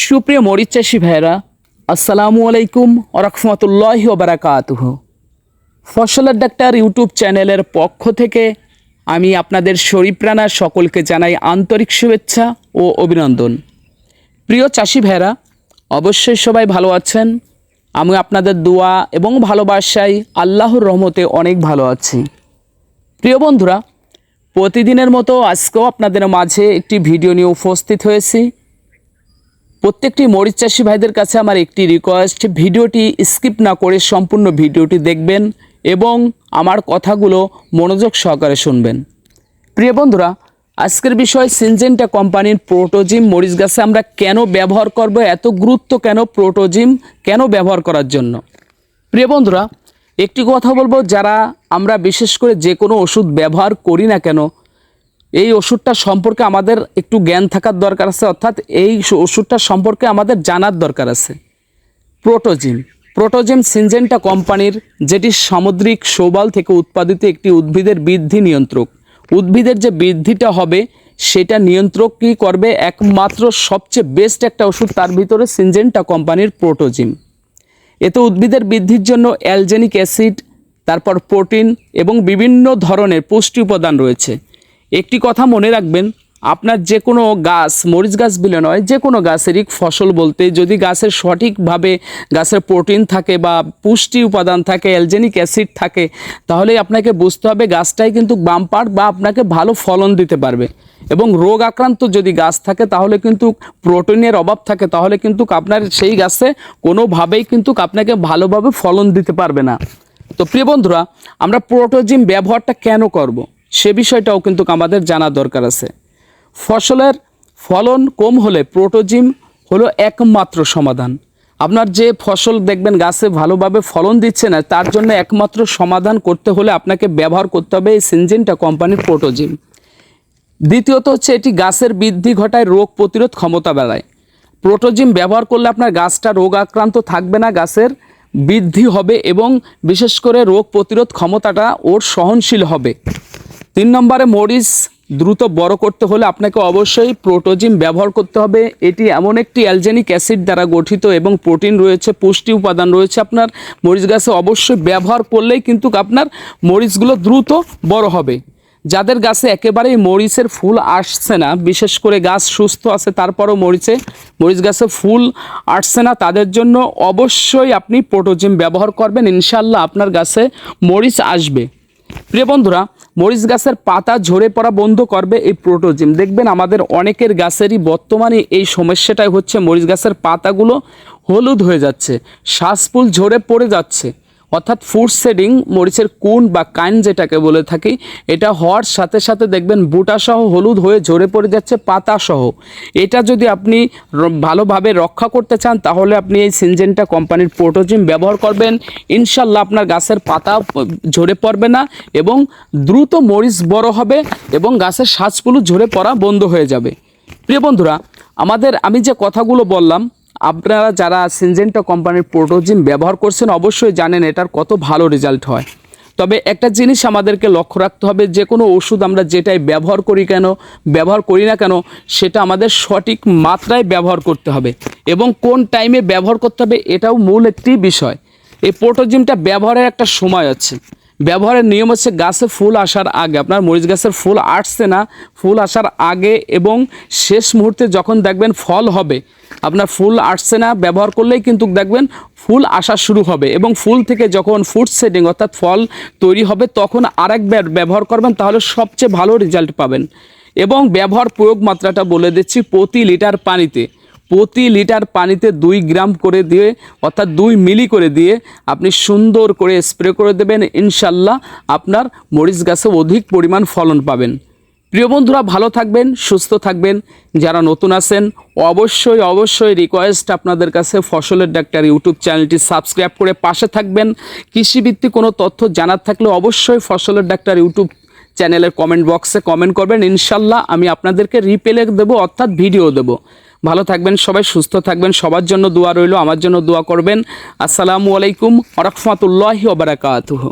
সুপ্রিয় মরিচ চাষি ভাইয়েরা, আসসালামু আলাইকুম ওরহমতুল্লাহ বারাকাতুহ। ফসলের ডাক্তার ইউটিউব চ্যানেলের পক্ষ থেকে আমি আপনাদের শরীপ্রাণার সকলকে জানাই আন্তরিক শুভেচ্ছা ও অভিনন্দন। প্রিয় চাষি ভাইয়েরা, অবশ্যই সবাই ভালো আছেন। আমি আপনাদের দোয়া এবং ভালোবাসায় আল্লাহর রহমতে অনেক ভালো আছি। প্রিয় বন্ধুরা, প্রতিদিনের মতো আজকেও আপনাদের মাঝে একটি ভিডিও নিয়ে উপস্থিত হয়েছি। প্রত্যেকটি মরিচ চাষি ভাইদের কাছে আমার একটি রিকোয়েস্ট ভিডিওটি স্কিপ না করে সম্পূর্ণ ভিডিওটি দেখবেন এবং আমার কথাগুলো মনোযোগ সহকারে শুনবেন। প্রিয় বন্ধুরা, আজকের বিষয় সিনজেন্টা কোম্পানির প্রোটোজিম মরিচ গাছে আমরা কেন ব্যবহার করব, এত গুরুত্ব কেন প্রোটোজিম কেন ব্যবহার করার জন্য? প্রিয় বন্ধুরা, একটি কথা বলব, যারা আমরা বিশেষ করে যে কোনো ওষুধ ব্যবহার করি না কেন এই ওষুধটা সম্পর্কে আমাদের একটু জ্ঞান থাকার দরকার আছে, অর্থাৎ এই ওষুধটা সম্পর্কে আমাদের জানার দরকার আছে। প্রোটোজিম। প্রোটোজিম সিনজেন্টা কোম্পানির, যেটি সামুদ্রিক শৈবাল থেকে উৎপাদিত একটি উদ্ভিদের বৃদ্ধি নিয়ন্ত্রক। উদ্ভিদের যে বৃদ্ধিটা হবে, সেটা নিয়ন্ত্রক কী করবে একমাত্র সবচেয়ে বেস্ট একটা ওষুধ, তার ভিতরে সিনজেন্টা কোম্পানির প্রোটোজিম। এতে উদ্ভিদের বৃদ্ধির জন্য অ্যালজেনিক অ্যাসিড, তারপর প্রোটিন এবং বিভিন্ন ধরনের পুষ্টি উপাদান রয়েছে। একটি কথা মনে রাখবেন, আপনার যে কোনো গাছ, মরিচ গাছ বিলে নয়, যে কোনো গাছেরই ফসল বলতে যদি গাছের সঠিকভাবে গাছের প্রোটিন থাকে বা পুষ্টি উপাদান থাকে, অ্যালজেনিক অ্যাসিড থাকে তাহলে আপনাকে বুঝতে হবে গাছটাই কিন্তু বাম্পার বা আপনাকে ভালো ফলন দিতে পারবে এবং রোগ আক্রান্ত যদি গাছ থাকে, তাহলে কিন্তু প্রোটিনের অভাব থাকে, তাহলে কিন্তু আপনার সেই গাছে কোনোভাবেই কিন্তু আপনাকে ভালোভাবে ফলন দিতে পারবে না তো প্রিয় বন্ধুরা, আমরা প্রোটোজিম ব্যবহারটা কেন করব। সে বিষয়টাও কিন্তু আমাদের জানা দরকার আছে। ফসলের ফলন কম হলে প্রোটোজিম হলো একমাত্র সমাধান। আপনার যে ফসল দেখবেন গাছে ভালোভাবে ফলন দিচ্ছে না, তার জন্য একমাত্র সমাধান করতে হলে আপনাকে ব্যবহার করতে হবে এই সিনজিনটা কোম্পানির প্রোটোজিম। দ্বিতীয়ত হচ্ছে এটি গাছের বৃদ্ধি ঘটায় রোগ প্রতিরোধ ক্ষমতা বেড়ায়। প্রোটোজিম ব্যবহার করলে আপনার গাছটা রোগ আক্রান্ত থাকবে না, গাছের বৃদ্ধি হবে এবং বিশেষ করে রোগ প্রতিরোধ ক্ষমতাটা ওর সহনশীল হবে। তিন নম্বরে মরিচ দ্রুত বড় করতে হলে আপনাকে অবশ্যই প্রোটোজিম ব্যবহার করতে হবে। এটি এমন একটি অ্যালজেনিক অ্যাসিড দ্বারা গঠিত এবং প্রোটিন রয়েছে, পুষ্টি উপাদান রয়েছে। আপনার মরিচ গাছে অবশ্যই ব্যবহার করলেই কিন্তু আপনার মরিচগুলো দ্রুত বড় হবে। যাদের গাছে একেবারেই মরিচের ফুল আসছে না, বিশেষ করে গাছ সুস্থ আছে, তারপরও মরিচে, মরিচ গাছে ফুল আসছে না, তাদের জন্য অবশ্যই আপনি প্রোটোজিম ব্যবহার করবেন। ইনশাল্লাহ আপনার গাছে মরিচ আসবে। প্রিয় বন্ধুরা মরিচ গাছের পাতা ঝরে পড়া বন্ধ করবে এই প্রোটোজিম। দেখবেন আমাদের অনেকের গাছেরই বর্তমানে এই সমস্যাটাই হচ্ছে, মরিচ গাছের পাতাগুলো হলুদ হয়ে যাচ্ছে, শ্বাসফুল ঝরে পড়ে যাচ্ছে। অর্থাৎ ফুড শেডিং মরিচের কুন বা কাইন যেটাকে বলে থাকি, এটা হওয়ার সাথে সাথে দেখবেন বুটাসহ হলুদ হয়ে ঝরে পড়ে যাচ্ছে, পাতাসহ। এটা যদি আপনি ভালোভাবে রক্ষা করতে চান, তাহলে আপনি এই সিনজেন্টা কোম্পানির প্রোটোজিম ব্যবহার করবেন। ইনশাল্লাহ আপনার গাছের পাতা ঝরে পড়বে না এবং দ্রুত মরিচ বড় হবে এবং গাছের শ্বাসগুলো ঝরে পড়া বন্ধ হয়ে যাবে। প্রিয় বন্ধুরা, আমাদের আমি যে কথাগুলো বললাম আপনারা যারা সিনজেন্টা কোম্পানির প্রোটোজিন ব্যবহার করছেন, অবশ্যই জানেন এটার কত ভালো রেজাল্ট হয়। তবে একটা জিনিস আমাদেরকে লক্ষ্য রাখতে হবে, যে কোনো ওষুধ আমরা যেটাই ব্যবহার করি কেন, ব্যবহার করি না কেন, সেটা আমাদের সঠিক মাত্রায় ব্যবহার করতে হবে। এবং কোন টাইমে ব্যবহার করতে হবে, এটাও মূল একটি বিষয়। এই প্রোটোজিমটা ব্যবহারের একটা সময় আছে। ব্যবহারের নিয়ম হচ্ছে গাছে ফুল আসার আগে, আপনার মরিচ গাছের ফুল আসছে না, ফুল আসার আগে এবং শেষ মুহূর্তে যখন দেখবেন ফল হবে, আপনার ফুল আসছে না, ব্যবহার করলেই কিন্তু দেখবেন ফুল আসা শুরু হবে এবং ফুল থেকে যখন ফুড সেটিং অর্থাৎ ফল তৈরি হবে, তখন আরেকবার ব্যবহার করবেন, তাহলে সবচেয়ে ভালো রেজাল্ট পাবেন। এবং ব্যবহার প্রয়োগ মাত্রাটা বলে দিচ্ছি প্রতি লিটার পানিতে। প্রতি লিটার পানিতে দুই গ্রাম করে দিয়ে, অর্থাৎ দুই মিলি করে দিয়ে আপনি সুন্দর করে স্প্রে করে দেবেন। ইনশাল্লাহ আপনার মরিচ গাছে অধিক পরিমাণ ফলন পাবেন। প্রিয় বন্ধুরা, ভালো থাকবেন, সুস্থ থাকবেন। যারা নতুন আছেন, অবশ্যই অবশ্যই রিকোয়েস্ট আপনাদের কাছে ফসলের ডাক্তার ইউটিউব চ্যানেলটি সাবস্ক্রাইব করে পাশে থাকবেন। কৃষিভিত্তিক কোনো তথ্য জানার থাকলে অবশ্যই ফসলের ডাক্তার ইউটিউব চ্যানেলের কমেন্ট বক্সে কমেন্ট করবেন। ইনশাল্লাহ আমি আপনাদেরকে রিপেলে দেবো, অর্থাৎ ভিডিও দেবো। ভালো থাকবেন, সবাই সুস্থ থাকবেন, সবার জন্য দোয়া রইল, আমার জন্য দোয়া করবেন। আসসালামু আলাইকুম রহমতুল্লাহি ওবরাকাতুহ